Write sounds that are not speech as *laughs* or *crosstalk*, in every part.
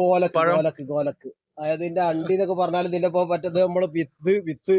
ഗോലക്ക്? ഗോലക്ക് ഗോലക്ക് അതായത് ഇതിന്റെ അണ്ടി എന്നൊക്കെ പറഞ്ഞാൽ ഇതിന്റെ ഇപ്പൊ മറ്റേത് നമ്മൾ വിത്ത് വിത്ത്.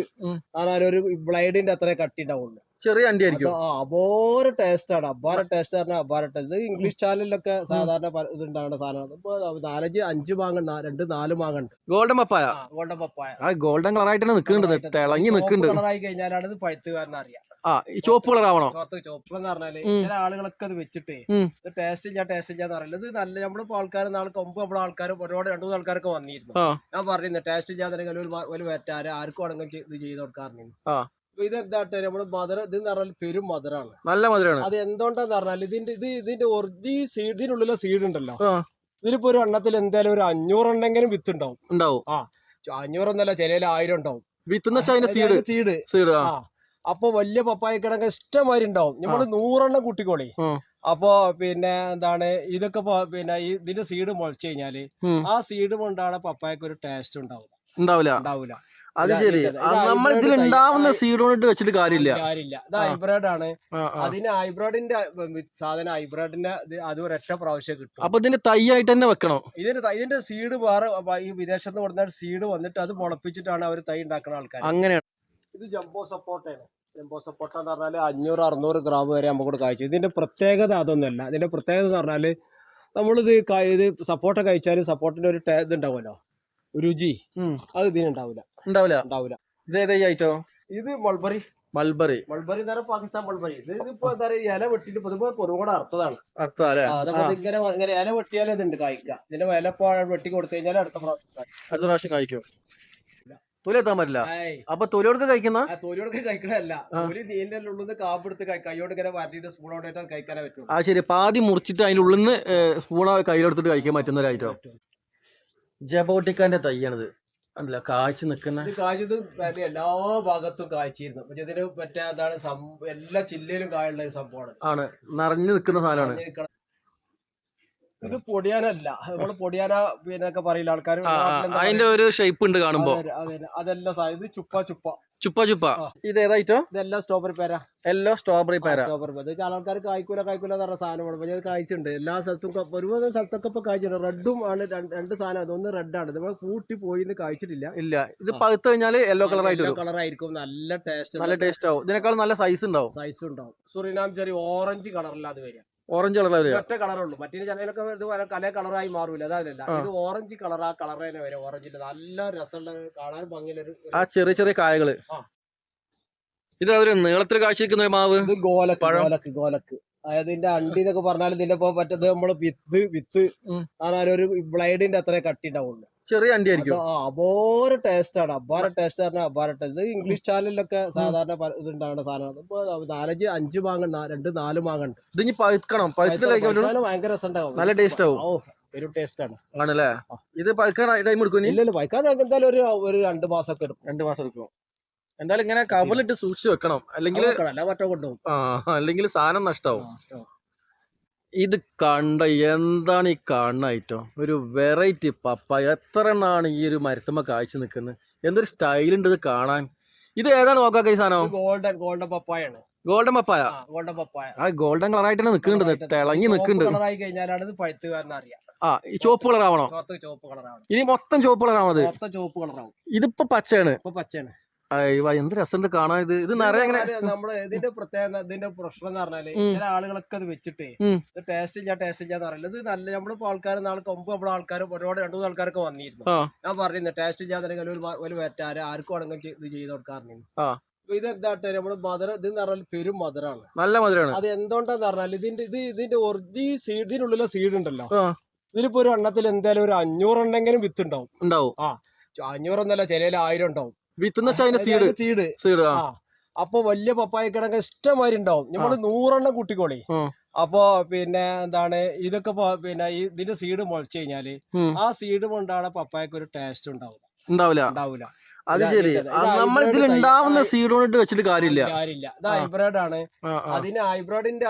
പറഞ്ഞാൽ ഒരു ബ്ലൈഡിന്റെ അത്രേ കട്ടി ഉണ്ടാവുള്ളൂ ചെറിയ അണ്ടി ആയിരിക്കും അപോര ആ ടേസ്റ്റ് ആണ് അബാര ടേസ്റ്റ് പറഞ്ഞാൽ അബാര ടേസ്റ്റ്. ഇംഗ്ലീഷ് ചാനലിലൊക്കെ സാധാരണ ഇതുണ്ടാവുന്ന സാധനമാണ്. ഇപ്പൊ നാലഞ്ച് അഞ്ച് മാങ്ങ രണ്ട് നാല് മാങ്ങ ഉണ്ട്. Golden papaya. Golden papaya. ആ ഗോൾഡൻ കളർ ആയിട്ട് നിൽക്കുന്നുണ്ട് തിളങ്ങി നിൽക്കുന്നുണ്ട് കളറായി കഴിഞ്ഞാലാണ് ഇത് പഴുത്ത് കാരണം അറിയാം. ആ ഈ ചുവപ്പ് കളർ ആവണോ ചോപ്പ് എന്ന് പറഞ്ഞാൽ. ചില ആളുകളൊക്കെ അത് വെച്ചിട്ടേ ഇത് ടേസ്റ്റ് ഇല്ല ടേസ്റ്റ് ഇല്ലാന്ന് പറയില്ല. ഇത് നല്ല നമ്മളിപ്പോ ആൾക്കാർ നാളെ കൊമ്പ് നമ്മളെ ആൾക്കാർ ഒരുപാട് രണ്ടു മൂന്ന് ആൾക്കാരൊക്കെ വന്നിരുന്നു. ഞാൻ പറഞ്ഞു ടേസ്റ്റ് ഇല്ലാതെ ഒരു ഒരു വെറ്റാര് ആർക്കും അടങ്ങും ഇത് ചെയ്ത് കൊടുക്കാറുണ്ട് ആ. ഇത് എന്താട്ടെ നമ്മൾ മധുരം ഇത് പറഞ്ഞാൽ പെരും മധുരമാണ് നല്ല മധുരമാണ് അത് എന്തുകൊണ്ടാന്ന് പറഞ്ഞാൽ ഇതിന്റെ ഇത് ഇതിന്റെ ഒറിജി സീഡ് ഇതിനുള്ളിലെ സീഡ് ഉണ്ടല്ലോ. ആ. ഇതിലിപ്പോ ഒരു എണ്ണത്തിൽ എന്തായാലും ഒരു അഞ്ഞൂറുണ്ടെങ്കിലും വിത്ത് ഉണ്ടാവും. ഉണ്ടാവും അഞ്ഞൂറൊന്നല്ല ചിലയിൽ ആയിരം ഉണ്ടാവും. വിത്ത് സീഡ് സീഡ് സീഡ് ആ. ആ. അപ്പൊ വലിയ പപ്പായ കിടങ്ങ് ഇഷ്ടമാതിരി ഉണ്ടാവും. നമ്മൾ നൂറെണ്ണം കൂട്ടിക്കോളി. അപ്പൊ പിന്നെ എന്താണ് ഇതൊക്കെ പിന്നെ ഇതിന്റെ സീഡ് മുളച്ചു കഴിഞ്ഞാൽ ആ. സീഡ് കൊണ്ടാണ് പപ്പായക്ക് ഒരു ടേസ്റ്റ് ഉണ്ടാവും ഉണ്ടാവില്ല. ഉണ്ടാവില്ല അത് ശരി. നമ്മൾ ഇതിൽ ഉണ്ടാവുന്ന സീഡോണിട്ട് സീഡ് കൊണ്ടിട്ട് വെച്ചിട്ട് കാര്യമില്ല. കാര്യമില്ല. ഇത് ഹൈബ്രിഡ് ആണ്. അതിന് ഹൈബ്രിഡിന്റെ സാധനം ഹൈബ്രിഡിന്റെ അത് ഒരൊറ്റ പ്രാവശ്യം കിട്ടും. അപ്പൊ ഇതിന്റെ തൈ ആയിട്ട് തന്നെ വെക്കണം. ഇതിന്റെ ഇതിന്റെ സീഡ് വേറെ ഈ വിദേശത്ത് കൊടുത്ത സീഡ് വന്നിട്ട് അത് മുളപ്പിച്ചിട്ടാണ് അവർ തൈ ഉണ്ടാക്കുന്ന ആൾക്കാർ അങ്ങനെയാണ്. ഇത് ജംബോ സപ്പോർട്ടാണ് ജംബോ സപ്പോർട്ട എന്ന് പറഞ്ഞാൽ അഞ്ഞൂറ് അറുന്നൂറ് ഗ്രാം വരെ നമുക്ക് കാഴ്ച. ഇതിന്റെ പ്രത്യേകത അതൊന്നുമല്ല. ഇതിന്റെ പ്രത്യേകത എന്ന് പറഞ്ഞാൽ നമ്മളിത് ഇത് സപ്പോർട്ട കഴിച്ചാലും സപ്പോർട്ടിന്റെ ഒരു ടേ- ഇത് രുചി. അത് ഇതിനുണ്ടാവില്ല ഉണ്ടാവില്ല ഉണ്ടാവില്ല ഇത് ഏതാ ഐറ്റോ ഇത് മൾബറി മൾബറി മൾബറി എന്ന് പറയുന്നത് പാകിസ്ഥാൻ മൾബറി ഇത് ഇതിപ്പോ എന്താ പറയുക ഇല വെട്ടിട്ട് പൊതുവെ ഒരുപാട് അർത്ഥതാണ് ഇങ്ങനെ ഇങ്ങനെ ഇല വെട്ടിയാലേ ഇതുണ്ട് കായ്ക്കുക ഇതിന്റെ ഇല വെട്ടി കൊടുത്തു കഴിഞ്ഞാൽ അടുത്ത പ്രാവശ്യം കായ്ക്കും. അടുത്ത പ്രാവശ്യം കഴിക്കും തൊലി എത്താൻ പറ്റില്ല അപ്പൊ തൊലിയോടൊക്കെ കഴിക്കുന്ന? ആ തൊലിയോടൊക്കെ കഴിക്കണല്ല. തൊലി തീന്റെ ഉള്ളിൽ നിന്ന് കാപ്പെടുത്ത് കൈയോട് ഇങ്ങനെ വരട്ടിയിട്ട് സ്പൂണോടായിട്ട് കഴിക്കാനേ പറ്റും ആ ശരി. പാതി മുറിച്ചിട്ട് അതിന്റെ ഉള്ളിൽ നിന്ന് സ്പൂണ കയ്യിലെടുത്തിട്ട് കഴിക്കാൻ പറ്റുന്ന ഒരു ഐറ്റം ജബോട്ടിക്കാന്റെ തൈയാണിത്. അല്ല കാഴ്ച നിൽക്കുന്ന. കാഴ്ചത് എല്ലാ ഭാഗത്തും കാഴ്ചയിരുന്നു പക്ഷെ ഇതിന് മറ്റേ എന്താണ് എല്ലാ ജില്ലയിലും കായുള്ള ഒരു സംഭവമാണ്. ആണ്. നിറഞ്ഞു നിൽക്കുന്ന സാധനമാണ്. ഇത് പൊടിയാനല്ല. നമ്മൾ പൊടിയാന പിന്നൊക്കെ പറയില്ല ആൾക്കാർ അതിന്റെ ഒരു ഷേപ്പ് ഉണ്ട് കാണുമ്പോ. അതല്ല സാധ്യത ഇത് ചുപ്പ ചുപ്പ. ചുപ്പ ചുപ്പ. ഇത് ഏതായിട്ടോ ഇതെല്ലാം സ്ട്രോബെറി പേര. എല്ലോ സ്ട്രോബെറി പേര. സ്ട്രോബെറി പേര. ചില ആൾക്കാർ കായ്ക്കൂല കായ്ക്കൂല എന്ന് പറഞ്ഞ സാധനമാണ് പക്ഷേ അത് കായ്ച്ചിട്ടുണ്ട്. എല്ലാ സ്ഥലത്തും ഒരുപാട് സ്ഥലത്തൊക്കെ ഇപ്പൊ കായ്ച്ചിട്ടുണ്ട്. റെഡും ആണ് രണ്ട് സാധനം. അതൊന്ന് റെഡാണ് നമ്മൾ കൂട്ടി പോയിന്ന് കായ്ച്ചിട്ടില്ല. ഇല്ല. ഇത് പഴുത്ത് കഴിഞ്ഞാൽ യെല്ലോ കളർ ആയിട്ട് കളർ ആയിരിക്കും. നല്ല ടേസ്റ്റ് നല്ല ടേസ്റ്റ് ആവും. ഇതിനേക്കാൾ നല്ല സൈസ് ഉണ്ടാവും. സൈസ് ഉണ്ടാവും. സുറിനാം ചെറിയ ഓറഞ്ച് കളറിലാണ് അത് വരിക. ഓറഞ്ച് കളർ ഒറ്റ കളറുള്ളൂ. മറ്റേ ചിലയിലൊക്കെ ഇത് കല കളറായി മാറൂല. അതല്ല ഇത് ഓറഞ്ച് കളർ ആ കളർ തന്നെ വരും. ഓറഞ്ചിന്റെ നല്ല രസമുള്ള കാണാൻ ഭംഗിയുള്ളൊരു ആ ചെറിയ ചെറിയ കായകൾ. ഇത് ഒരു നീളത്തിൽ കാഴ്ച മാവ്? ഗോലക്ക്. ഗോലക്ക് ഗോലക്ക്. അതായത് ഇതിന്റെ അണ്ടി എന്നൊക്കെ പറഞ്ഞാൽ ഇതിന്റെ ഇപ്പൊ മറ്റേത് നമ്മൾ വിത്ത് വിത്ത് ഉം. ഒരു ബ്ലൈഡിന്റെ അത്രേ കട്ടി ഉണ്ടാവുള്ളൂ. ചെറിയ അണ്ടി ആയിരിക്കും. അപോര ടേസ്റ്റ് ആണ്. അപാര ടേസ്റ്റ് പറഞ്ഞാൽ അപാര ടേസ്റ്റ് ഇംഗ്ലീഷ് ചാനലിലൊക്കെ സാധാരണ ഇത് ഇതുണ്ടാവുന്ന സാധനമാണ്. ഇപ്പൊ നാലഞ്ച് അഞ്ച് മാങ്ങ രണ്ട് നാല് മാങ്ങ ഉണ്ട്. ഇത് ഇനി പഴുക്കണം. പഴുത്തിട്ട് കഴിക്കാൻ ഭയങ്കര രസം ഉണ്ടാവും നല്ല ടേസ്റ്റ് ആവും. ഓ ഒരു ടേസ്റ്റ് ആണ്. ആണല്ലേ? ഇത് പഴുക്കാൻ ടൈം എടുക്കും ഇല്ല പഴുക്കാൻ വൈകാതെ എന്തായാലും ഒരു ഒരു രണ്ട് ഒക്കെ എടുക്കും. രണ്ട് മാസം എടുക്കും. എന്തായാലും ഇങ്ങനെ കവറിലിട്ട് സൂക്ഷിച്ച് വെക്കണം. അല്ലെങ്കിൽ കൊണ്ടുപോകും. അല്ലെങ്കിൽ സാധനം നഷ്ടാവും. ഇത് കണ്ട എന്താണ് ഈ ഐറ്റം? ഒരു വെറൈറ്റി പപ്പായ. എത്ര എണ്ണാണ് ഈ ഒരു മരത്തുമ്മ കാഴ്ച നിൽക്കുന്നത്? എന്തൊരു സ്റ്റൈൽ ഉണ്ട് ഇത് കാണാൻ? ഇത് ഏതാണ് നോക്കാക്ക ഈ സാധനം? Golden golden പപ്പായാണ്. Golden papaya? Golden papaya. ആ ഗോൾഡൻ കളർ ആയിട്ട് തന്നെ നിൽക്കുന്നുണ്ട്. തിളങ്ങി നിൽക്കുന്നുണ്ട്. കഴിഞ്ഞാലാണ് ഇത് പഴുത്ത് കാരണം അറിയാം. ആ ഈ ചുവപ്പ് കളർ ആവണോ? കളർ ഇനി മൊത്തം ചുവപ്പ് കളർ ആവണത്. മൊത്തം ചുവപ്പ് ആവും. ഇതിപ്പോ പച്ചയാണ്. ഇപ്പൊ പച്ചയാണ്. എന്ത് രസമുണ്ട് കാണാൻ. ഇത് ഇത് നിറയെ അങ്ങനെ നമ്മൾ ഇതിന്റെ പ്രത്യേകത ഇതിന്റെ പ്രശ്നം എന്ന് പറഞ്ഞാൽ. ചില ആളുകളൊക്കെ അത് വെച്ചിട്ടേ ഇത് ടേസ്റ്റ് ചെയ്യാ ടേസ്റ്റ് ചെയ്യാന്ന് പറയില്ല. ഇത് നല്ല നമ്മളിപ്പോ ആൾക്കാർ നാളെ കൊമ്പ് നമ്മുടെ ആൾക്കാർ ഒരുപാട് രണ്ടു മൂന്ന് ആൾക്കാരൊക്കെ വന്നിരുന്നു. ഞാൻ പറയുന്നത് ടേസ്റ്റ് ചെയ്യാതെ ഒരു വെറ്റാര് ആർക്കും അടങ്ങും ഇത് ചെയ്ത് കൊടുക്കാറുണ്ട് ഇത് എന്താട്ടെ നമ്മൾ മധുരം ഇത് പറഞ്ഞാൽ പെരും മധുരമാണ് നല്ല മധുരമാണ് അത് എന്തുകൊണ്ടാന്ന് പറഞ്ഞാൽ ഇതിന്റെ ഇത് ഇതിന്റെ ഒറിജി സീഡ് ഇതിനുള്ളിലെ സീഡ് ഉണ്ടല്ലോ. ഇതിലിപ്പോ ഒരു എണ്ണത്തിൽ എന്തായാലും ഒരു അഞ്ഞൂറ് ഉണ്ടെങ്കിലും വിത്ത് ഉണ്ടാവും. ഉണ്ടാവും. ആ. അഞ്ഞൂറൊന്നല്ല ചിലയിൽ ആയിരം ഉണ്ടാവും. വിത്ത് ചൈന അതിന്റെ സീഡ് സീഡ് സീഡ് ആ. അപ്പൊ വലിയ പപ്പായ കിടങ്ങ് ഇഷ്ടമാതിരി ഉണ്ടാവും നമ്മൾ നൂറെണ്ണം കുട്ടിക്കോളി. അപ്പൊ പിന്നെ എന്താണ് ഇതൊക്കെ പിന്നെ ഇതിന്റെ സീഡ് മുളച്ചു കഴിഞ്ഞാൽ ആ സീഡ് കൊണ്ടാണ് പപ്പായക്ക് ഒരു ടേസ്റ്റ് ഉണ്ടാവും ഉണ്ടാവില്ല. ഉണ്ടാവില്ല. അത് ശരി. നമ്മൾ ഇതിൽ ഉണ്ടാവുന്ന സീഡോണിട്ട് വെച്ചിട്ട് കാര്യമില്ല. കാര്യമില്ല. ഇത്. ഹൈബ്രിഡ് ആണ്. അതിന് ഹൈബ്രിഡിന്റെ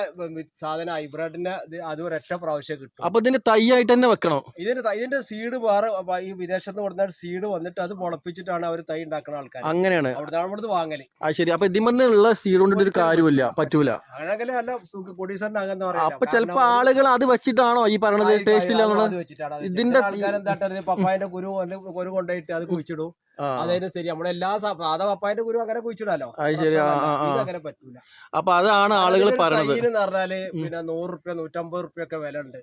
സാധനം ഹൈബ്രിഡിന്റെ അത് ഒരൊറ്റ പ്രാവശ്യം കിട്ടും. അപ്പൊ ഇതിന്റെ തൈ ആയിട്ട് തന്നെ വെക്കണോ? ഇതിന് തൈ- ഇതിന്റെ സീഡ് വേറെ ഈ വിദേശത്ത് കൊടുത്ത സീഡ് വന്നിട്ട് അത് മുളപ്പിച്ചിട്ടാണ് അവർ തൈ ഉണ്ടാക്കുന്ന ആൾക്കാർ അങ്ങനെയാണ്. അവിടെ നമ്മളിത് വാങ്ങൽ. ആ ശരി. അപ്പൊ ഇതിമെന്നുള്ള സീഡ് കൊണ്ടിട്ട് ഒരു കാര്യമില്ല. പറ്റൂല. അങ്ങനെ നല്ല കൊടീശ്വരനാകാന്ന് അപ്പൊ ചിലപ്പോ ആളുകൾ അത് വെച്ചിട്ടാണോ ഈ പറയണത്? ടേസ്റ്റ് ഇല്ല ഇതിന്റെ ഇതിന്റെ പപ്പായന്റെ കുരു കുരു കൊണ്ടുപോയിട്ട് അത് കുഴിച്ചിടും. അതായത് ശരി നമ്മുടെ എല്ലാ സാധാ പപ്പായന്റെ കുരു അങ്ങനെ കുഴിച്ചിടാലോ. അങ്ങനെ പറ്റൂല. അപ്പൊ അതാണ് ആളുകൾ തൈയിന് പറഞ്ഞാൽ പിന്നെ നൂറ് റുപ്യ നൂറ്റമ്പത് റുപ്യ ഒക്കെ വില ഉണ്ട്.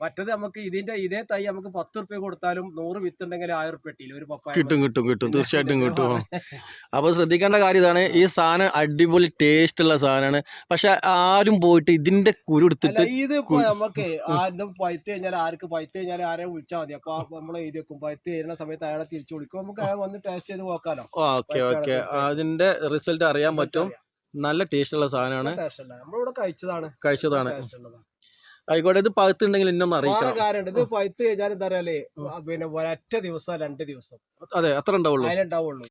മറ്റത് നമുക്ക് ഇതിന്റെ ഇതേ തൈ നമുക്ക് പത്ത് റുപ്യ കൊടുത്താലും നൂറ് വിത്ത് ഉണ്ടെങ്കിൽ ആയിരം റുപ്യ കിട്ടിയില്ല ഒരു പപ്പായ കിട്ടും കിട്ടും കിട്ടും. തീർച്ചയായിട്ടും കിട്ടും. *laughs* അപ്പൊ ശ്രദ്ധിക്കേണ്ട കാര്യം ഇതാണ് ഈ സാധനം അടിപൊളി ടേസ്റ്റ് ഉള്ള സാധനമാണ്. പക്ഷെ ആരും പോയിട്ട് ഇതിന്റെ കുരു എടുത്തിട്ട് ഇത് നമുക്ക് ആരും പൈത്ത് കഴിഞ്ഞാൽ ആർക്ക് പൈത്ത് കഴിഞ്ഞാൽ ആരെ വിളിച്ചാൽ മതി. അപ്പൊ നമ്മൾ എഴുതി വെക്കും. പൈത്ത് ചെയ്യുന്ന സമയത്ത് അയാളെ തിരിച്ചു വിളിക്കും. നമുക്ക് അയാൾ വന്ന് ടേസ്റ്റ് ചെയ്ത് നോക്കാലോ. Okay okay. അതിന്റെ റിസൾട്ട് അറിയാൻ പറ്റും. നല്ല ടേസ്റ്റ് ഉള്ള സാധനമാണ്. നമ്മളിവിടെ കഴിച്ചതാണ്. കഴിച്ചതാണ്. ആയിക്കോട്ടെ ഇത് പഴുത്തുണ്ടെങ്കിൽ ഇന്നൊന്ന് അറിയിക്കാം. കാര്യമുണ്ട്. ഇത് പഴുത്ത് കഴിഞ്ഞാൽ എന്താ പിന്നെ ഒരൊറ്റ ദിവസം രണ്ട് ദിവസം. അതെ അത്ര ഉണ്ടാവുള്ളൂ. അതിലുണ്ടാവുള്ളൂ.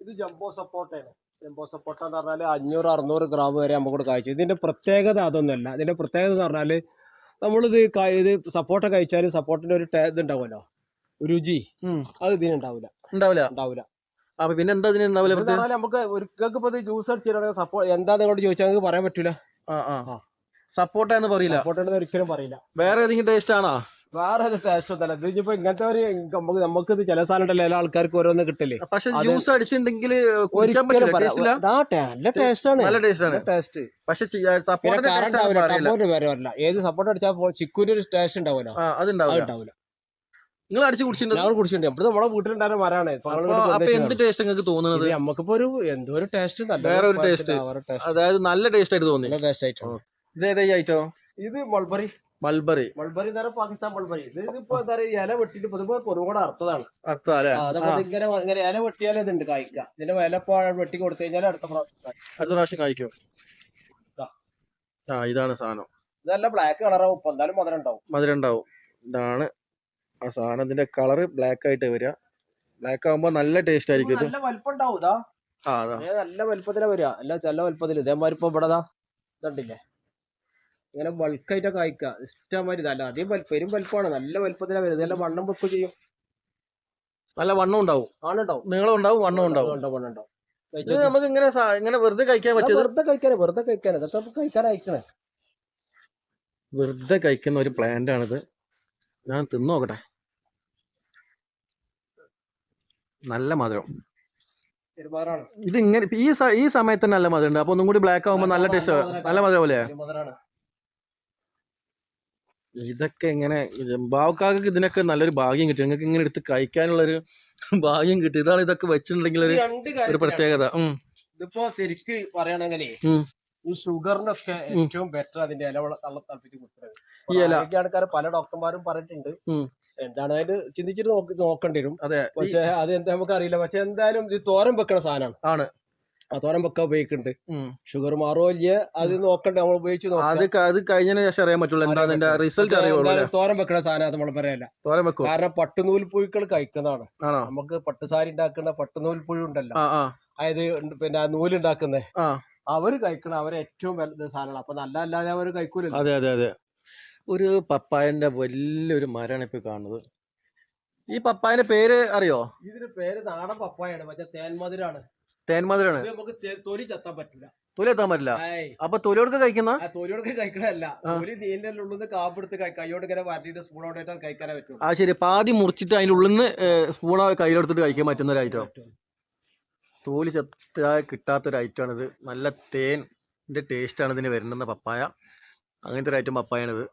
ഇത് ജംബോ സപ്പോർട്ടാണ്. ജംബോ സപ്പോർട്ട എന്ന് പറഞ്ഞാൽ അഞ്ഞൂറ് അറുന്നൂറ് ഗ്രാം വരെ നമുക്ക് കഴിച്ചു ഇതിന്റെ പ്രത്യേകത അതൊന്നുമല്ല. ഇതിന്റെ പ്രത്യേകത എന്ന് പറഞ്ഞാൽ നമ്മളിത് ഇത് സപ്പോർട്ട കഴിച്ചാൽ സപ്പോർട്ടിന്റെ ഒരു ടേ- ഇത് ഉണ്ടാവുമല്ലോ? രുചി. അത് ഇതിനുണ്ടാവില്ല ഉണ്ടാവില്ല. ഉണ്ടാവില്ല? അപ്പൊ പിന്നെ എന്താ ഇതിനുണ്ടാവില്ല നമുക്ക് ഒരു ജ്യൂസ് അടിച്ചിട്ടുണ്ടെങ്കിൽ സപ്പോർട്ട് എന്താ നിങ്ങളോട് ചോദിച്ചാൽ പറയാൻ പറ്റൂല. ആ. ആ. സപ്പോർട്ട എന്ന് പറയില്ല. സപ്പോർട്ട് ഒരിക്കലും പറയില്ല. വേറെ ഏതെങ്കിലും ടേസ്റ്റ് ആണോ? വേറെ ഒരു ടേസ്റ്റ് ഒന്നല്ല ഇത് ഇപ്പൊ ഇങ്ങനത്തെ ഒരു നമുക്ക് നമുക്ക് ഇത് ചില സാധനം ഉണ്ടല്ലോ എല്ലാ ആൾക്കാർക്ക് ഓരോന്ന് കിട്ടില്ലേ? പക്ഷെ ജ്യൂസ് അടിച്ചിട്ടുണ്ടെങ്കിൽ ടേസ്റ്റ് പക്ഷെ ഏത് സപ്പോർട്ട് അടിച്ചാൽ ചിക്കൂര് ഒരു ടേസ്റ്റ് അത് അതുണ്ടാവില്ല നിങ്ങൾ അടിച്ചു കുടിച്ചിട്ടുണ്ട്? ഞങ്ങൾ കുടിച്ചിട്ടുണ്ട്. എപ്പോഴും നമ്മുടെ വീട്ടിലുണ്ടായിരുന്ന മരാണ്. അപ്പൊ എന്ത് ടേസ്റ്റ് നിങ്ങൾക്ക് തോന്നുന്നത്? നമുക്കിപ്പോ ഒരു എന്തോ ഒരു ടേസ്റ്റ് വേറെ ഒരു ടേസ്റ്റ് അതായത് നല്ല ടേസ്റ്റ് ആയിട്ട് തോന്നി. നല്ല ടേസ്റ്റ് ആയിട്ടാണ് ഇത് ഏതാ ഐറ്റോ ഇത് മൾബറി മൾബറി മൾബറി എന്ന് പറഞ്ഞാൽ പാകിസ്ഥാൻ മൾബറി ഇത് ഇപ്പൊ എന്താ പറയുക ഇല വെട്ടിട്ട് പൊതുവെ പൊതുകൂടെ അർത്ഥതാണ് അതൊക്കെ ഇങ്ങനെ ഇങ്ങനെ ഇല വെട്ടിയാലേ ഇതുണ്ട് കായ്ക്ക. ഇതിന്റെ ഇല ഇപ്പൊ വെട്ടി കൊടുത്തു കഴിഞ്ഞാൽ അടുത്ത പ്രാവശ്യം കായ്ക്കും. അടുത്ത പ്രാവശ്യം കഴിക്കും ആ ഇതാണ് സാധനം. ഇതല്ല ബ്ലാക്ക് കളറാവും ഇപ്പൊ എന്തായാലും മധുരം ഉണ്ടാവും. മധുരം ഉണ്ടാവും. ഇതാണ് ആ സാധനത്തിന്റെ കളർ ബ്ലാക്ക് ആയിട്ട് വരിക. ബ്ലാക്ക് ആവുമ്പോ നല്ല ടേസ്റ്റ് ആയിരിക്കും നല്ല വലിപ്പം ഉണ്ടാവും നല്ല വലുപ്പത്തിലാ വരിക. അല്ല ചെല്ല വലുപ്പത്തിൽ ഇതേമാതിരി ഇപ്പൊ ഇവിടെ ഇതുണ്ടില്ലേ? ഇങ്ങനെ ബൾക്കായിട്ട് കായ്ക്ക. ഇഷ്ടമാതിരി നല്ല അധികം വലിപ്പം പെരും വലിപ്പമാണ് നല്ല വലുപ്പത്തിലാ വരുന്നത്. നല്ല വണ്ണം വെക്കുക ചെയ്യും. നല്ല വണ്ണം ഉണ്ടാവും. ആണുണ്ടാവും നീളം ഉണ്ടാവും വണ്ണം ഉണ്ടാവും. വണ്ണം ഉണ്ടാവും. നമുക്ക് ഇങ്ങനെ ഇങ്ങനെ വെറുതെ കഴിക്കാൻ പറ്റും വെറുതെ കഴിക്കാനേ വെറുതെ കഴിക്കാനേ. ഇതൊക്കെ നമുക്ക് കഴിക്കാൻ അയക്കണേ വെറുതെ കഴിക്കുന്ന ഒരു പ്ലാന്റ് ആണിത്. ഞാൻ തിന്നു നോക്കട്ടെ. നല്ല മധുരം. ഇതിങ്ങനെ ഈ സമയത്ത് നല്ല മധുരം ഉണ്ട്. അപ്പൊ ഒന്നും കൂടി ബ്ലാക്ക് ആകുമ്പോൾ നല്ല ടേസ്റ്റ് നല്ല മധുരം അല്ലേ പെരുമാറാണ് ഇതൊക്കെ ഇങ്ങനെ ബാവക്കാർക്ക് ഇതിനൊക്കെ നല്ലൊരു ഭാഗ്യം കിട്ടി. നിങ്ങൾക്ക് ഇങ്ങനെ എടുത്ത് കഴിക്കാനുള്ളൊരു ഭാഗ്യം കിട്ടി. ഇതാണ് ഇതൊക്കെ വെച്ചിട്ടുണ്ടെങ്കിൽ ഒരു പ്രത്യേകത. ഇതിപ്പോ ശരിക്ക് പറയണെങ്കിലേ ഈ ഷുഗറിനൊക്കെ ഏറ്റവും ബെറ്റർ അതിന്റെ ഇല തളപ്പിച്ച് കൊടുക്കുന്നത് ആൾക്കാർ പല ഡോക്ടർമാരും പറഞ്ഞിട്ടുണ്ട്. എന്താണ് അതായത് ചിന്തിച്ചിട്ട് നോക്കി നോക്കേണ്ടി വരും. പക്ഷെ അത് എന്താ നമുക്ക് അറിയില്ല. പക്ഷെ എന്തായാലും ഇത് തോരൻ വെക്കണ സാധനമാണ്. ആണ്. തോരൻ വെക്ക ഉപയോഗിക്കുന്നുണ്ട് ഷുഗർ മാറോ ഇല്ല അത് നോക്കണ്ട നമ്മൾ ഉപയോഗിച്ച്. അത് അത് കഴിഞ്ഞതിന് ശേഷം അറിയാൻ പറ്റുള്ളൂ എന്താ അതിന്റെ റിസൾട്ട് അറിയുള്ളൂ തോരൻ വെക്കണ സാധനം നമ്മൾ പറയല്ല. തോരൻ വെക്കും? കാരണം പട്ടുനൂൽ പുഴുക്കൾ കഴിക്കുന്നതാണ്. നമുക്ക് പട്ടുസാരി ഉണ്ടാക്കുന്ന പട്ടുനൂൽ പുഴു ഉണ്ടല്ലോ. അതായത് പിന്നെ ആ നൂൽ ആ. അവർ കഴിക്കണം അവരെ ഏറ്റവും വലുത് സാധനമാണ്. അപ്പൊ നല്ല അല്ലാതെ അവർ കഴിക്കൂലല്ലോ. അതെ അതെ അതെ. ഒരു പപ്പായന്റെ വലിയൊരു മരമാണ് ഇപ്പൊ കാണുന്നത്. ഈ പപ്പായന്റെ പേര് അറിയോ? ഇതിന് പേര് നാടൻ പപ്പായാണ് മറ്റേ തേൻമധുരാണ് തേൻമധുരാണ് ഇത് നമുക്ക് തൊലി ചത്താൻ പറ്റില്ല. തൊലി എത്താൻ പറ്റില്ല. അപ്പൊ തൊലിയോടൊക്കെ കഴിക്കുന്ന? തൊലിയോടൊക്കെ കഴിക്കണല്ല തൊലി നീന്റെ ഉള്ളിൽ നിന്ന് കാപ്പെടുത്ത് കൈയോട് ഇങ്ങനെ വരട്ടിട്ട് സ്പൂണോടായിട്ട് കഴിക്കാനേ പറ്റും ആ ശരി. പാതി മുറിച്ചിട്ട് അതിന്റെ ഉള്ളിൽ നിന്ന് സ്പൂണ കയ്യിലെടുത്തിട്ട് കഴിക്കാൻ പറ്റുന്ന ഒരു ഐറ്റം തോലി ചെത്തായ കിട്ടാത്തൊരു ഐറ്റമാണിത് നല്ല തേന്റെ ആണ് ഇതിന് വരുന്നത് പപ്പായ. അങ്ങനത്തെ ഒരു ഐറ്റം പപ്പായാണിത്.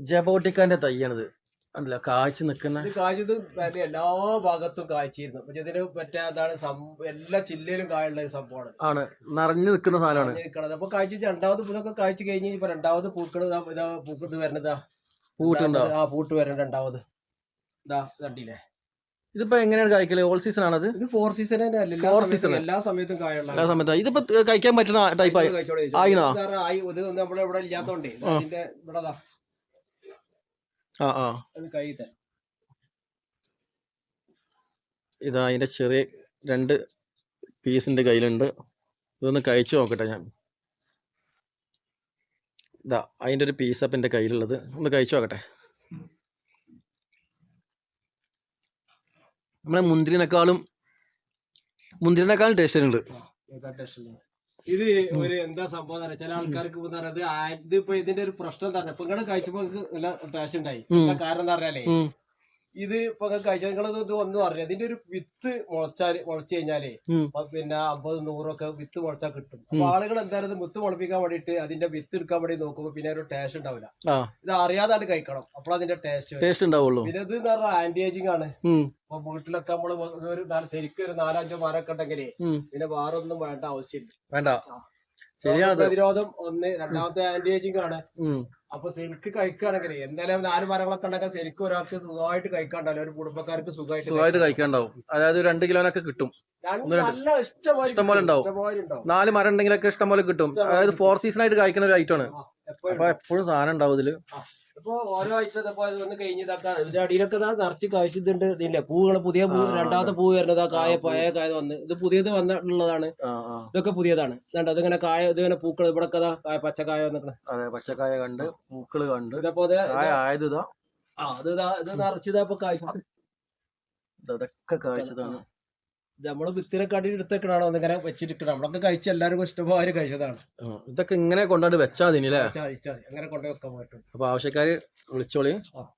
ജബോട്ടിക്കാന്റെ തൈയാണിത്. അല്ല കാഴ്ച നിൽക്കുന്ന കാഴ്ചത് മറ്റേ എല്ലാ ഭാഗത്തും കാഴ്ചയിരുന്നു പക്ഷെ ഇതിന് മറ്റേ അതാണ് എല്ലാ ജില്ലയിലും കായുള്ള ഒരു സംഭവമാണ്. ആണ്. നിറഞ്ഞു നിൽക്കുന്ന സാധനമാണ്. നിൽക്കണത്. അപ്പൊ കാഴ്ച രണ്ടാമത് ഇതൊക്കെ കാഴ്ച കഴിഞ്ഞ് ഇപ്പൊ രണ്ടാമത് പൂക്കൾ ഇതാ പൂക്കുന്നത് വരണതാ പൂട്ടുണ്ടാവും ആ പൂട്ട് വരണം രണ്ടാമത്. ഇതാ കണ്ടില്ലേ? ഇതിപ്പോ എങ്ങനെയാണ് കഴിക്കൽ ഓൾ സീസൺ ആണത്? ഇത് ഫോർ സീസൺ ഫോർ സീസൺ എല്ലാ സമയത്തും. എല്ലാ സമയത്തും കായുള്ള എല്ലാ സമയത്ത്. ഇതിപ്പോ കഴിക്കാൻ പറ്റുന്ന ടൈപ്പ് ആയിനോ? ആയി. ഇത് നമ്മളിവിടെ ഇല്ലാത്തോണ്ടേ. ഇതിന്റെ ഇവിടെ ഇതാ അതിന്റെ ചെറിയ രണ്ട് പീസിന്റെ കയ്യിലുണ്ട്. ഇതൊന്ന് കഴിച്ചു നോക്കട്ടെ ഞാൻ. ഇതാ അതിന്റെ ഒരു പീസ് അപ്പം എന്റെ കയ്യിലുള്ളത്. ഒന്ന് കഴിച്ചു നോക്കട്ടെ. നമ്മളെ മുന്തിരിനേക്കാളും മുന്തിരിനേക്കാളും ടേസ്റ്റ് ഉണ്ട്. ഇത് ഒരു എന്താ സംഭവം എന്ന് ചില ആൾക്കാർക്ക് എന്ന് പറയുന്നത് ഇതിപ്പോ ഇതിന്റെ ഒരു പ്രശ്നം എന്താ പറയുക ഇപ്പൊ കഴിച്ചപ്പോ നല്ല ടേസ്റ്റ് ഉണ്ടായി. എന്താ കാരണം എന്താ പറഞ്ഞാലേ ഉം. ഇത് ഇപ്പൊ കഴിച്ചാൽ നിങ്ങൾ ഇത് ഒന്നും അറിയാം ഇതിന്റെ ഒരു വിത്ത് മുളച്ചാൽ മുളച്ചു കഴിഞ്ഞാലേ പിന്നെ അമ്പത് നൂറൊക്കെ വിത്ത് മുളച്ചാൽ കിട്ടും. അപ്പൊ ആളുകൾ എന്തായാലും മുത്ത് വിത്ത് മുളപ്പിക്കാൻ വേണ്ടിട്ട് അതിന്റെ വിത്ത് എടുക്കാൻ വേണ്ടി നോക്കുമ്പോ പിന്നെ ഒരു ടേസ്റ്റ് ഉണ്ടാവില്ല. ഇത് അറിയാതാണ് കഴിക്കണം. അപ്പോൾ അതിന്റെ ടേസ്റ്റ് ടേസ്റ്റ് ഉണ്ടാവുള്ളൂ. പിന്നെ ഇത് എന്ന് പറഞ്ഞാൽ ആന്റി ഏജിങ് ആണ് അപ്പൊ വീട്ടിലൊക്കെ നമ്മൾ ഒരു ശരിക്കും ഒരു നാലഞ്ചോ മരമൊക്കെ ഉണ്ടെങ്കിലേ പിന്നെ വേറെ ഒന്നും വേണ്ട ആവശ്യമില്ല. വേണ്ട. പ്രതിരോധം ഒന്ന് രണ്ടാമത്തെ ആന്റി ഏജിങ് ആണ്. അപ്പൊ ശരിക്ക് കഴിക്കുകയാണെങ്കിൽ എന്തായാലും നാല് മരങ്ങളൊക്കെ ഉണ്ടെങ്കിൽ ശരിക്കും ഒരാൾക്ക് സുഖമായിട്ട് കഴിക്കാണ്ടല്ലോ ഒരു കുടുംബക്കാർക്ക് സുഖമായിട്ട് സുഖമായിട്ട് കഴിക്കാണ്ടാവും. അതായത് രണ്ട് കിലോനൊക്കെ കിട്ടും. നല്ല ഇഷ്ടംപോലെ ഉണ്ടാവും. ഇഷ്ടംപോലെ ഉണ്ടാവും. നാല് മരം ഉണ്ടെങ്കിലൊക്കെ ഇഷ്ടംപോലെ കിട്ടും. അതായത് ഫോർ സീസൺ ആയിട്ട് കഴിക്കുന്ന ഒരു ഐറ്റം ആണ്. അപ്പൊ എപ്പോഴും സാധനം ഉണ്ടാവും ഇതിൽ. ഇപ്പൊ ഓരോ ആഴ്ച ഇപ്പൊ ഇത് വന്ന് കഴിഞ്ഞതാക്കാ ഇതിന്റെ അടിയിലൊക്കെ നിറച്ച് കാഴ്ചതുണ്ട് ഇതിന്റെ പൂവുകൾ പുതിയ പൂ രണ്ടാമത്തെ പൂ വരുന്നത് കായ. പഴയ കായ വന്ന്. ഇത് പുതിയത് വന്നിട്ടുള്ളതാണ്. ഇതൊക്കെ പുതിയതാണ്. കണ്ടോ? ഇതിങ്ങനെ കായ ഇതിങ്ങനെ പൂക്കൾ ഇവിടെ കായ പച്ചക്കായ വന്നിട്ട് അതെ പച്ചക്കായ കണ്ട് പൂക്കൾ കണ്ട്. ഇതപ്പോ ആയത് ഇതാ. ആ ഇത് ഇത് നിറച്ചിതാ ഇപ്പൊ കായ്ച്ച ഇതൊക്കെ കാഴ്ചതാണ്. നമ്മൾ വിത്തിനൊക്കെ അടി എടുത്തേക്കണാണോ ഇങ്ങനെ വെച്ചിരിക്കണം നമ്മളൊക്കെ കഴിച്ച എല്ലാവർക്കും ഇഷ്ടപോലെ കഴിച്ചതാണ്. ഇതൊക്കെ ഇങ്ങനെ കൊണ്ടാണ്ട് വെച്ചാ അതിന് അല്ലേ കഴിച്ചാ കഴിച്ചാ അങ്ങനെ കൊണ്ടു വെക്കാൻ പറ്റും അപ്പൊ ആവശ്യക്കാര് വിളിച്ചോളി.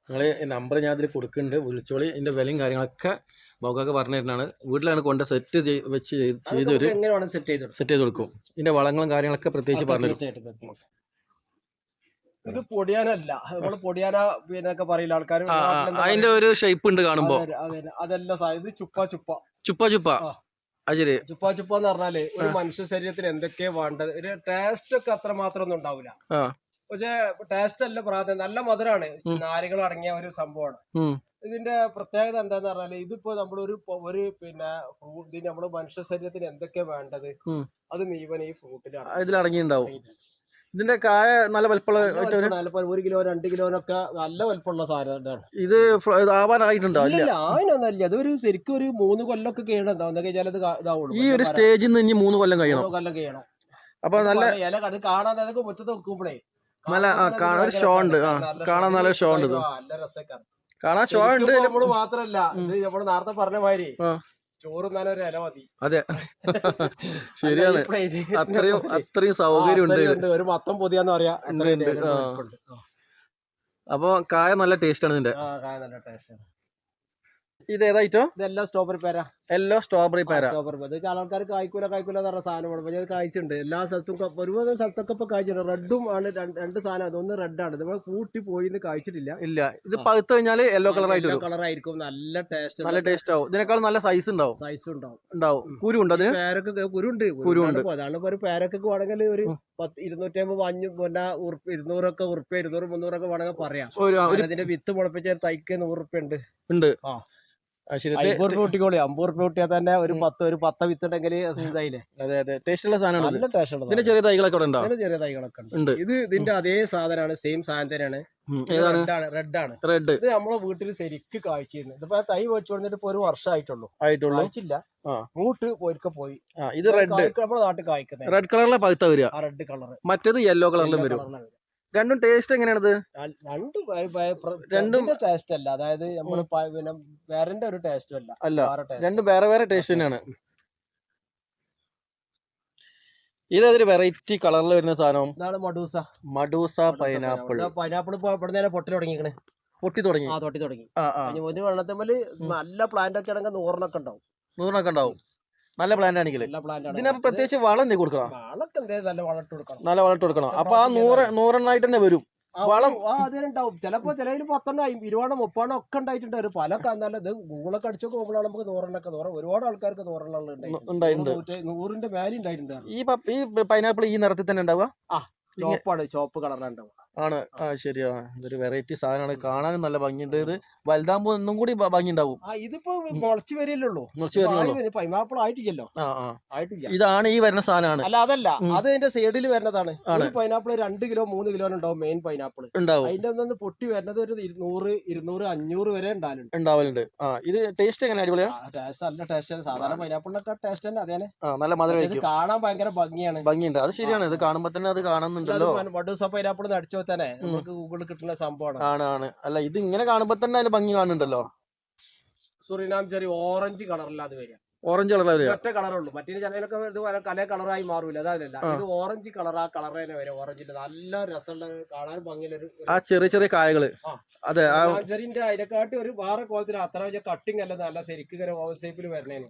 നിങ്ങൾ നമ്പർ ഞാൻ അതിൽ കൊടുക്കുന്നുണ്ട്. വിളിച്ചോളി. ഇതിന്റെ വിലയും കാര്യങ്ങളൊക്കെ ബോക്കൊക്കെ പറഞ്ഞു തരുന്നതാണ് വീട്ടിലാണ് കൊണ്ട് സെറ്റ് വെച്ച് ചെയ്തൊരു സെറ്റ് ചെയ്ത് കൊടുക്കും. ഇതിന്റെ വളങ്ങളും കാര്യങ്ങളൊക്കെ പ്രത്യേകിച്ച് പറഞ്ഞു. ഇത് പൊടിയാനല്ല. നമ്മൾ പൊടിയാന പിന്നെ പറയില്ല ആൾക്കാർ അതിന്റെ ഒരു ഷേപ്പ് ഉണ്ട് കാണുമ്പോ. അതെല്ലാം ഇത് ചുപ്പ ചുപ്പ. ചുപ്പ ചുപ്പ. ശരി ചുപ്പ ചുപ്പ എന്ന് പറഞ്ഞാൽ ഒരു മനുഷ്യ ശരീരത്തിന് എന്തൊക്കെയാ വേണ്ടത്? ഒരു ടേസ്റ്റ് ഒക്കെ അത്ര മാത്രം ഒന്നും ഉണ്ടാവില്ല പക്ഷേ ടേസ്റ്റ് അല്ല പ്രാധാന്യം. നല്ല മധുരമാണ് നാരുകൾ അടങ്ങിയ ഒരു സംഭവമാണ്. ഇതിന്റെ പ്രത്യേകത എന്താന്ന് പറഞ്ഞാൽ ഇതിപ്പോ നമ്മളൊരു ഒരു ഒരു പിന്നെ ഫ്രൂട്ട് നമ്മൾ മനുഷ്യ ശരീരത്തിന് എന്തൊക്കെയാ വേണ്ടത്. അത് മീവൻ ഈ ഫ്രൂട്ടിലാണ് ഇതിൽ അടങ്ങിയിട്ടുണ്ടാവും ഇതിന്റെ കായ നല്ല വലിപ്പമുള്ള ഒരു- കിലോ രണ്ട് കിലോനൊക്കെ നല്ല വലിപ്പമുള്ള സാധനം ഇത് ആവാനായിട്ടുണ്ടാവില്ല ഇത് ആവാനായിട്ടുണ്ടോ? ഇല്ല ഇല്ല. അതൊരു ശരിക്കും ഒരു മൂന്ന് കൊല്ലൊക്കെ കഴിയണം. എന്താ അത് ഇതാവുള്ളൂ. ഈ ഒരു സ്റ്റേജിൽ നിന്ന് ഇനി മൂന്ന് കൊല്ലം കഴിയണം. കൊല്ലം കഴിയണം. അപ്പൊ നല്ല ഇല അത് കാണാതെ അതൊക്കെ മുറ്റത്ത് വെക്കുമ്പോഴേ നല്ല ആ, കാണാൻ ഒരു ഷോ ഉണ്ട്. ആ കാണാൻ നല്ല ഷോ ഉണ്ട് ഇത്. നല്ല രസക്കാണ് കാണാൻ ഷോ ഉണ്ട് നമ്മൾ മാത്രല്ല ഇത് നമ്മൾ നേരത്തെ പറഞ്ഞ മാതിരി ആ. ചോറ് തിന്നാൻ ഒരു ഇല മതി. അതെ. *laughs* ശരിയാണ്. അത്രയും. അത്രയും സൗകര്യം ഉണ്ട്. ഒരു മത്തം പൊതിയാന്ന് പറയാ. അപ്പൊ കായ നല്ല ടേസ്റ്റ് ആണ് ഇതിന്റെ. നല്ല ടേസ്റ്റ് ഇത് ഏതായിട്ടോ ഇതെല്ലാം സ്ട്രോബെറി പേര. എല്ലോ സ്ട്രോബെറി പേര. സ്ട്രോബെറി ചില ആൾക്കാർ കായ്ക്കൂല കായ്ക്കൂല എന്ന് പറഞ്ഞ സാധനം പക്ഷേ അത് കായ്ച്ചിട്ടുണ്ട്. എല്ലാ സ്ഥലത്തും ഒരുപാട് സ്ഥലത്തൊക്കെ ഇപ്പൊ കായ്ച്ചിട്ടുണ്ട്. റെഡും ആണ് രണ്ട് സാധനം. അതൊന്ന് റെഡാണ് നമ്മൾ കൂട്ടി പോയി കായ്ച്ചിട്ടില്ല. കഴിച്ചിട്ടില്ല ഇല്ല. ഇത് പഴുത്ത് കഴിഞ്ഞാൽ യെല്ലോ കളർ ആയിട്ട് കളർ ആയിരിക്കും. നല്ല ടേസ്റ്റ് നല്ല ടേസ്റ്റ് ആവും. ഇതിനേക്കാൾ നല്ല സൈസ് ഉണ്ടാവും. സൈസ് ഉണ്ടാവും. ഉണ്ടാവും. കുരു ഉണ്ട് അതിന്? പേരൊക്കെ കുരുണ്ട്. കുരുണ്ട്. അതാണ് ഇപ്പൊ ഒരു പേരൊക്കെ വേണമെങ്കിൽ ഒരു. പത്ത് ഇരുന്നൂറ്റി അമ്പത് പിന്നെ ഉറുപ്പ് ഇരുന്നൂറൊക്കെ ഉറുപ്പ് ഇരുന്നൂറ് മുന്നൂറൊക്കെ വേണമെങ്കിൽ പറയാം. ഇതിന്റെ വിത്ത് മുളപ്പിച്ച തൈക്ക് നൂറ് ഉറുപ്പ്യ ഉണ്ട്. ഉണ്ട്. ആ. തന്നെ ഒരു. പത്ത് ഒരു പത്ത് ഇതായില്ലേ? അതെ അതെ. ടേസ്റ്റുള്ള സാധനമാണ് നല്ല ടേസ്റ്റ് ഇതിന്റെ ചെറിയ തൈകളൊക്കെ ഉണ്ടോ? ചെറിയ തൈകളൊക്കെ ഉണ്ട്. ഇത് ഇതിന്റെ അതേ സാധനമാണ് സെയിം സാധനം തന്നെയാണ്. റെഡ് ആണ് റെഡ്. ഇത് നമ്മളെ വീട്ടിൽ ശരിക്ക് കാഴ്ചയിരുന്നു ഇതിപ്പോ തൈ വെച്ചു കൊടുത്തിട്ട് ഇപ്പൊ ഒരു വർഷമായിട്ടുള്ളൂ ആയിട്ടുള്ളൂ. കായ്ച്ചില്ല. ആ. മൂട്ട് പോയിരിക്കെ പോയി. ഇത് റെഡ്. നമ്മുടെ നാട്ടിൽ കായ്ക്കുന്നത് റെഡ് കളറിലെ പഴുത്ത വരിക. റെഡ് കളർ മറ്റേത് യെല്ലോ കളറിലും വരും. രണ്ടും ടേസ്റ്റ് എങ്ങനെയാണത്? രണ്ടും രണ്ടും- ടേസ്റ്റ് അല്ല. അതായത് നമ്മൾ പ- പിന്നെ വേറെ ഒരു ടേസ്റ്റും അല്ല. അല്ല രണ്ടും വേറെ വേറെ ടേസ്റ്റ് തന്നെയാണ്. ഇതൊരു വെറൈറ്റി കളറിൽ വരുന്ന സാധനം? ഇതാണ് മഡൂസ. മഡൂസ പൈനാപ്പിൾ പൈനാപ്പിൾ ഇവിടെ നേരെ പൊട്ടി തുടങ്ങിക്കണേ പൊട്ടി തുടങ്ങി? ആ തൊട്ടി തുടങ്ങി. ഒരു വെള്ളത്തമ്മൽ നല്ല പ്ലാന്റ് ഒക്കെ ആണെങ്കിൽ നൂറിനൊക്കെ ഉണ്ടാവും. നൂറിനൊക്കെ ഉണ്ടാവും. നല്ല പ്ലാന്റ് ആണെങ്കിൽ ഇതിനപ്പോ പ്രത്യേകിച്ച് വളം എന്തെങ്കിലും കൊടുക്കണം? നല്ല വളമിട്ട് കൊടുക്കണം. അപ്പൊ ആ നൂറ് നൂറെണ്ണായിട്ട് തന്നെ വരും. ആ, വളം- ആ ചിലപ്പോ ചിലതിൽ പത്തെണ്ണം ഇരുപതെണ്ണം മുപ്പതെണ്ണം ഒക്കെ ഉണ്ടായിട്ടുണ്ട്. ഒരു പല ക- നല്ല ഇത് ഗൂഗിളൊക്കെ അടിച്ചൊക്കെ നോക്കുമ്പോഴാണ് നമുക്ക് നൂറെണ്ണൊക്കെ നൂറ് ഒരുപാട് ആൾക്കാർക്ക് നൂറെണ്ണം ഉണ്ടായിട്ടുണ്ട്. ഉണ്ടായിട്ടുണ്ട്. നൂറ് നൂറ്റി- നൂറിന്റെ മേലെ ഉണ്ടായിട്ടുണ്ട്. ഈ പൈനാപ്പിൾ ഈ നിറത്തിൽ തന്നെ ഉണ്ടാവുക? ചോപ്പാണ് ചോപ്പ് കളറിലുണ്ടാവും ആണ്. ആ. ശരിയാ. ഇതൊരു വെറൈറ്റി സാധനമാണ്. കാണാനും നല്ല ഭംഗിയുണ്ട്. ഇത് വലുതാകുമ്പോൾ ഒന്നും കൂടി ഭംഗിണ്ടാവും ഭംഗി ഉണ്ടാവും ആ ഇതിപ്പോ മുളച്ചു വരില്ലല്ലോ ഉള്ളൂ മുറിച്ച് പൈനാപ്പിൾ ആയിട്ടില്ലല്ലോ. ആ ആ. ആയിട്ടില്ല. ഇതാണ് ഈ വരുന്ന സാധനമാണ്. അല്ല അതല്ല. അത് അതിന്റെ സൈഡിൽ വരുന്നതാണ്. പൈനാപ്പിൾ രണ്ട് കിലോ മൂന്ന് കിലോ ഉണ്ടാവും മെയിൻ പൈനാപ്പിൾ ഉണ്ടാവും. അതിന്റെ ഒന്ന് പൊട്ടി വരുന്നത് ഒരു ഇരുന്നൂറ് ഇരുന്നൂറ് അഞ്ഞൂറ് വരെ ഉണ്ടാവലുണ്ട്. ഉണ്ടാവലുണ്ട്. ആ ഇത് ടേസ്റ്റ് എങ്ങനെ അടിപൊളിയാ? ടേസ്റ്റ് നല്ല ടേസ്റ്റ് സാധാരണ പൈനാപ്പിളിനൊക്കെ ടേസ്റ്റ് തന്നെ അതേ നല്ല മധുരം കാണാൻ ഭയങ്കര ഭംഗിയാണ്. ഭംഗിയുണ്ട്. അത് ശരിയാണ്. ഇത് കാണുമ്പോ തന്നെ അത് കാണുന്നുണ്ടല്ലോ വഡൂസ പൈനാപ്പിൾ അടിച്ചു തന്നെ. നമുക്ക് ഗൂഗിളിൽ കിട്ടുന്ന സംഭവമാണ്. ആണ് ആണ്. അല്ല ഇത് ഇങ്ങനെ കാണുമ്പോ തന്നെ അതിന് ഭംഗി കാണുന്നുണ്ടല്ലോ. സുറിനാം ചെറിയ ഓറഞ്ച് കളറിലാണ് വരിക. ഓറഞ്ച് കളർ വരിക. ഒറ്റ കളറുള്ളൂ മറ്റേ ചിലതൊക്കെ ഇത് കല കളറായി മാറൂല. അതല്ല. ഇത് ഓറഞ്ച് കളർ ആ കളർ തന്നെ വരും. ഓറഞ്ചിന്റെ നല്ല രസമുള്ള കാണാൻ ഭംഗിയുള്ള ആ ചെറിയ ചെറിയ കായകൾ. അതെ അതിനെക്കാട്ടി ഒരു വേറെ കോലത്തിന് അത്ര വലിയ കട്ടിങ് അല്ല. നല്ല ശരിക്കും ഷേപ്പിൽ വരണേന്.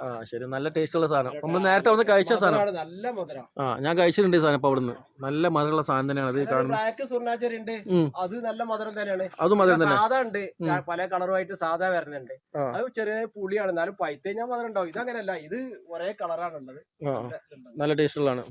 ആ ശരി. നല്ല ടേസ്റ്റ് ഉള്ള സാധനം നമ്മൾ നേരത്തെ അവിടെ കഴിച്ച സാധനം. നല്ല മധുരം ആ ഞാൻ കഴിച്ചിട്ടുണ്ട് ഈ സാധനം ഇപ്പൊ അവിടുന്ന്. നല്ല മധുരമുള്ള സാധനം തന്നെയാണ് അത് കാണുന്നത്. ബ്ലാക്ക് സുറിനാച്ചെറി ഉണ്ട്. അത് നല്ല മധുരം തന്നെയാണ്. അത് മധുരം തന്നെ. സാധാ ഉണ്ട്. പല കളറുമായിട്ട് സാധാ വരുന്നുണ്ട്. അത് ചെറിയ പുളിയാണ്. എന്നാലും പൈത്തേ ഞാൻ മധുരം ഉണ്ടാവും. ഇതങ്ങനെയല്ല. ഇത് ഒരേ കളറാണ് ഉള്ളത് നല്ല ടേസ്റ്റ് ഉള്ളതാണ്